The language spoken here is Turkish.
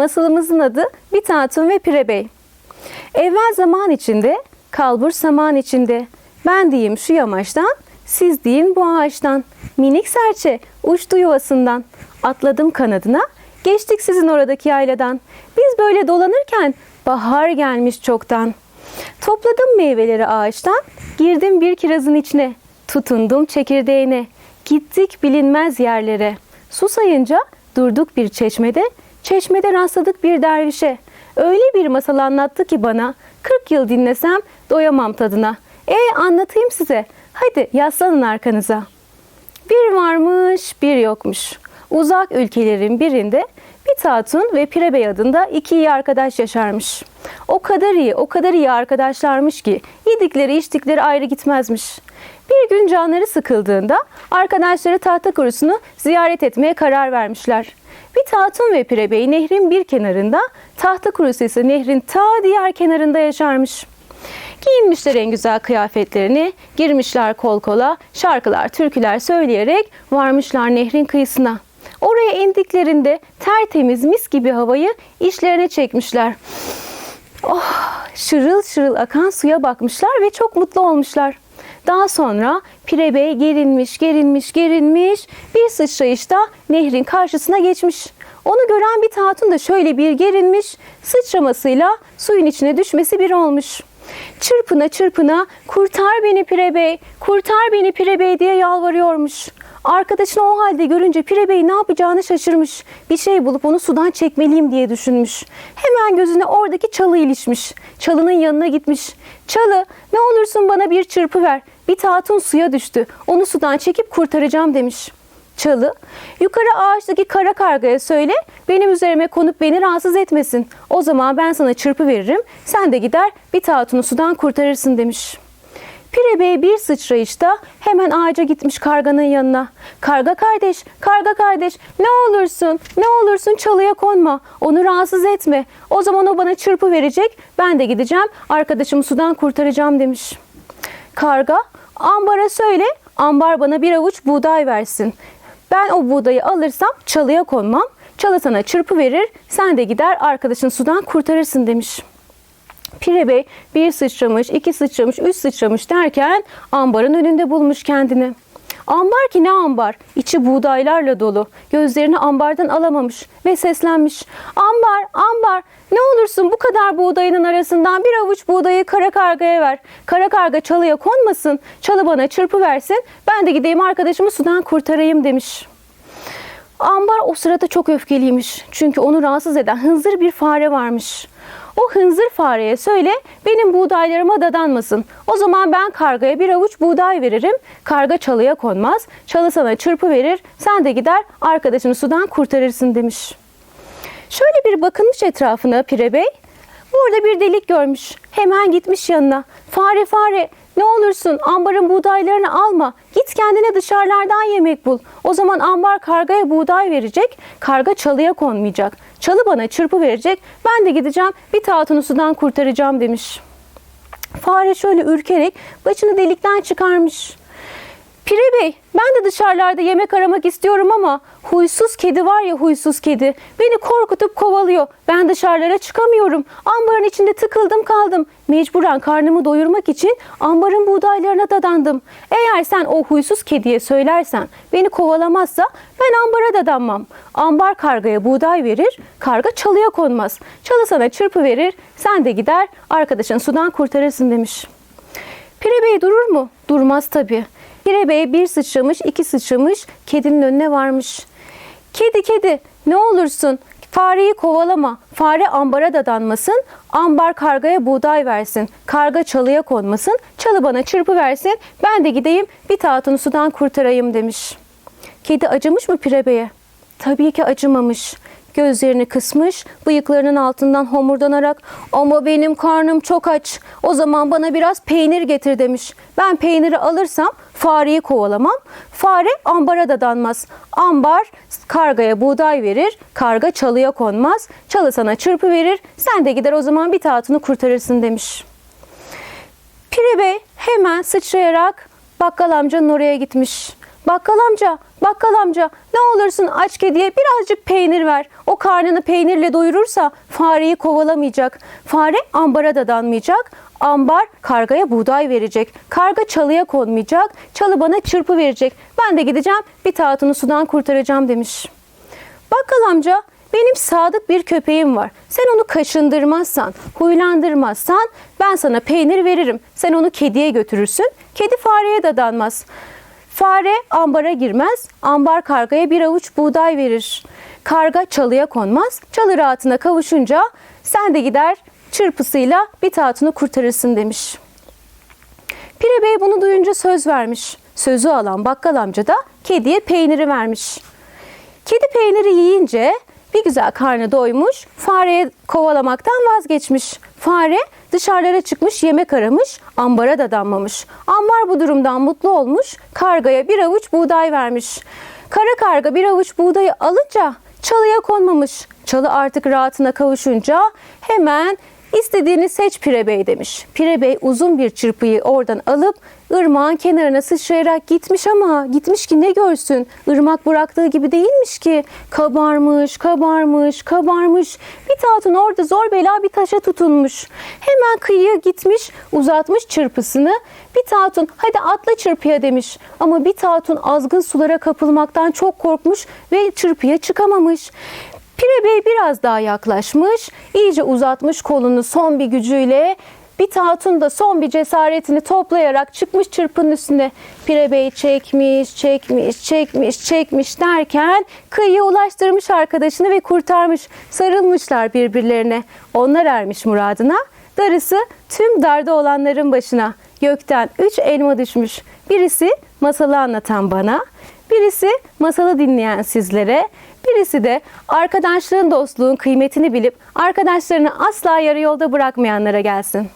Masalımızın adı Bir Hatun ve Pire. Evvel zaman içinde, kalbur saman içinde. Ben diyeyim şu yamaçtan, siz deyin bu ağaçtan. Minik serçe uçtu yuvasından. Atladım kanadına, geçtik sizin oradaki yayladan. Biz böyle dolanırken bahar gelmiş çoktan. Topladım meyveleri ağaçtan, girdim bir kirazın içine. Tutundum çekirdeğine, gittik bilinmez yerlere. Susayınca durduk bir çeşmede, çeşmede rastladık bir dervişe. Öyle bir masal anlattı ki bana, 40 yıl dinlesem doyamam tadına. E anlatayım size, hadi yaslanın arkanıza. Bir varmış, bir yokmuş. Uzak ülkelerin birinde bir Hatun ve Pire Bey adında iki iyi arkadaş yaşarmış. O kadar iyi, o kadar iyi arkadaşlarmış ki yedikleri içtikleri ayrı gitmezmiş. Bir gün canları sıkıldığında arkadaşları tahta kurusunu ziyaret etmeye karar vermişler. Bir Hatun ve Pire Bey nehrin bir kenarında, tahta kurusu ise nehrin ta diğer kenarında yaşarmış. Giyinmişler en güzel kıyafetlerini, girmişler kol kola, şarkılar, türküler söyleyerek varmışlar nehrin kıyısına. Oraya indiklerinde tertemiz mis gibi havayı işlerine çekmişler. Oh, şırıl şırıl akan suya bakmışlar ve çok mutlu olmuşlar. Daha sonra Pire Bey gerinmiş, gerinmiş, gerinmiş bir sıçrayışta nehrin karşısına geçmiş. Onu gören bir hatun da şöyle bir gerinmiş, sıçramasıyla suyun içine düşmesi bir olmuş. Çırpına çırpına kurtar beni Pire Bey, kurtar beni Pire Bey diye yalvarıyormuş. Arkadaşını o halde görünce Pire Bey ne yapacağını şaşırmış. Bir şey bulup onu sudan çekmeliyim diye düşünmüş. Hemen gözüne oradaki çalı ilişmiş. Çalının yanına gitmiş. Çalı ne olursun bana bir çırpı ver. Bir tatun suya düştü. Onu sudan çekip kurtaracağım demiş. Çalı, yukarı ağaçtaki kara kargaya söyle, benim üzerime konup beni rahatsız etmesin. O zaman ben sana çırpı veririm, sen de gider bir tatunu sudan kurtarırsın demiş. Pire Bey bir sıçrayışta hemen ağaca gitmiş karganın yanına. Karga kardeş, karga kardeş ne olursun, ne olursun çalıya konma. Onu rahatsız etme. O zaman o bana çırpı verecek. Ben de gideceğim arkadaşımı sudan kurtaracağım demiş. Karga, ambara söyle, ambar bana bir avuç buğday versin. Ben o buğdayı alırsam çalıya konmam. Çalı sana çırpı verir, sen de gider arkadaşın sudan kurtarırsın demiş. Pire Bey bir sıçramış, iki sıçramış, üç sıçramış derken ambarın önünde bulmuş kendini. Ambar ki ne ambar? İçi buğdaylarla dolu. Gözlerini ambardan alamamış ve seslenmiş. Ambar, ambar ne olursun bu kadar buğdayının arasından bir avuç buğdayı kara kargaya ver. Kara karga çalıya konmasın. Çalı bana çırpı versin. Ben de gideyim arkadaşımı sudan kurtarayım demiş. Ambar o sırada çok öfkeliymiş. Çünkü onu rahatsız eden hınzır bir fare varmış. O hınzır fareye söyle benim buğdaylarıma dadanmasın. O zaman ben kargaya bir avuç buğday veririm. Karga çalıya konmaz. Çalı sana çırpı verir. Sen de gider arkadaşını sudan kurtarırsın demiş. Şöyle bir bakınmış etrafına Pire Bey. Burada bir delik görmüş. Hemen gitmiş yanına. Fare fare ne olursun ambarın buğdaylarını alma. Git kendine dışarılardan yemek bul. O zaman ambar kargaya buğday verecek. Karga çalıya konmayacak. Çalı bana çırpı verecek. Ben de gideceğim bir tatunu sudan kurtaracağım demiş. Fare şöyle ürkerek başını delikten çıkarmış. Pire Bey, ben de dışarılarda yemek aramak istiyorum ama huysuz kedi var ya huysuz kedi. Beni korkutup kovalıyor. Ben dışarılara çıkamıyorum. Ambarın içinde tıkıldım kaldım. Mecburen karnımı doyurmak için ambarın buğdaylarına dadandım. Eğer sen o huysuz kediye söylersen beni kovalamazsa ben ambara dadanmam. Ambar kargaya buğday verir, karga çalıya konmaz. Çalı sana çırpı verir, sen de gider arkadaşın sudan kurtarırsın demiş. Pire Bey durur mu? Durmaz tabii. Pire Bey bir sıçramış, iki sıçramış, kedinin önüne varmış. Kedi kedi ne olursun fareyi kovalama. Fare ambara dadanmasın. Ambar kargaya buğday versin. Karga çalıya konmasın. Çalı bana çırpı versin. Ben de gideyim bir tatunu sudan kurtarayım demiş. Kedi acımış mı Pire Bey'e? Tabii ki acımamış. Gözlerini kısmış, bıyıklarının altından homurdanarak ama benim karnım çok aç. O zaman bana biraz peynir getir demiş. Ben peyniri alırsam fareyi kovalamam. Fare ambara dadanmaz. Ambar kargaya buğday verir, karga çalıya konmaz. Çalı sana çırpı verir, sen de gider o zaman bir taatını kurtarırsın demiş. Pire Bey hemen sıçrayarak bakkal amcanın oraya gitmiş. Bakkal amca, bakkal amca ne olursun aç kediye birazcık peynir ver. O karnını peynirle doyurursa fareyi kovalamayacak. Fare ambara dadanmayacak. Ambar kargaya buğday verecek. Karga çalıya konmayacak. Çalı bana çırpı verecek. Ben de gideceğim bir tatını sudan kurtaracağım demiş. Bakkal amca benim sadık bir köpeğim var. Sen onu kaşındırmazsan, huylandırmazsan ben sana peynir veririm. Sen onu kediye götürürsün. Kedi fareye dadanmaz. Fare ambara girmez. Ambar kargaya bir avuç buğday verir. Karga çalıya konmaz. Çalı rahatına kavuşunca sen de gider çırpısıyla bir tatını kurtarırsın demiş. Pire Bey bunu duyunca söz vermiş. Sözü alan bakkal amca da kediye peyniri vermiş. Kedi peyniri yiyince bir güzel karnı doymuş, fareye kovalamaktan vazgeçmiş. Fare dışarılara çıkmış, yemek aramış, ambara dadanmamış. Ambar bu durumdan mutlu olmuş, kargaya bir avuç buğday vermiş. Kara karga bir avuç buğdayı alınca çalıya konmamış. Çalı artık rahatına kavuşunca hemen İstediğini seç Pire Bey demiş. Pire Bey uzun bir çırpıyı oradan alıp ırmağın kenarına sıçrayarak gitmiş ama gitmiş ki ne görsün? Irmak bıraktığı gibi değilmiş ki. Kabarmış, kabarmış, kabarmış. Bir tatın orada zor bela bir taşa tutunmuş. Hemen kıyıya gitmiş, uzatmış çırpısını. Bir tatun hadi atla çırpıya demiş. Ama bir tatun azgın sulara kapılmaktan çok korkmuş ve çırpıya çıkamamış. Pire Bey biraz daha yaklaşmış, iyice uzatmış kolunu son bir gücüyle. Bir tatun da son bir cesaretini toplayarak çıkmış çırpının üstüne. Pire Bey çekmiş, çekmiş, çekmiş, çekmiş derken kıyıya ulaştırmış arkadaşını ve kurtarmış. Sarılmışlar birbirlerine. Onlar ermiş muradına. Darısı tüm darda olanların başına. Gökten üç elma düşmüş. Birisi masalı anlatan bana, birisi masalı dinleyen sizlere, birisi de arkadaşlığın dostluğun kıymetini bilip arkadaşlarını asla yarı yolda bırakmayanlara gelsin.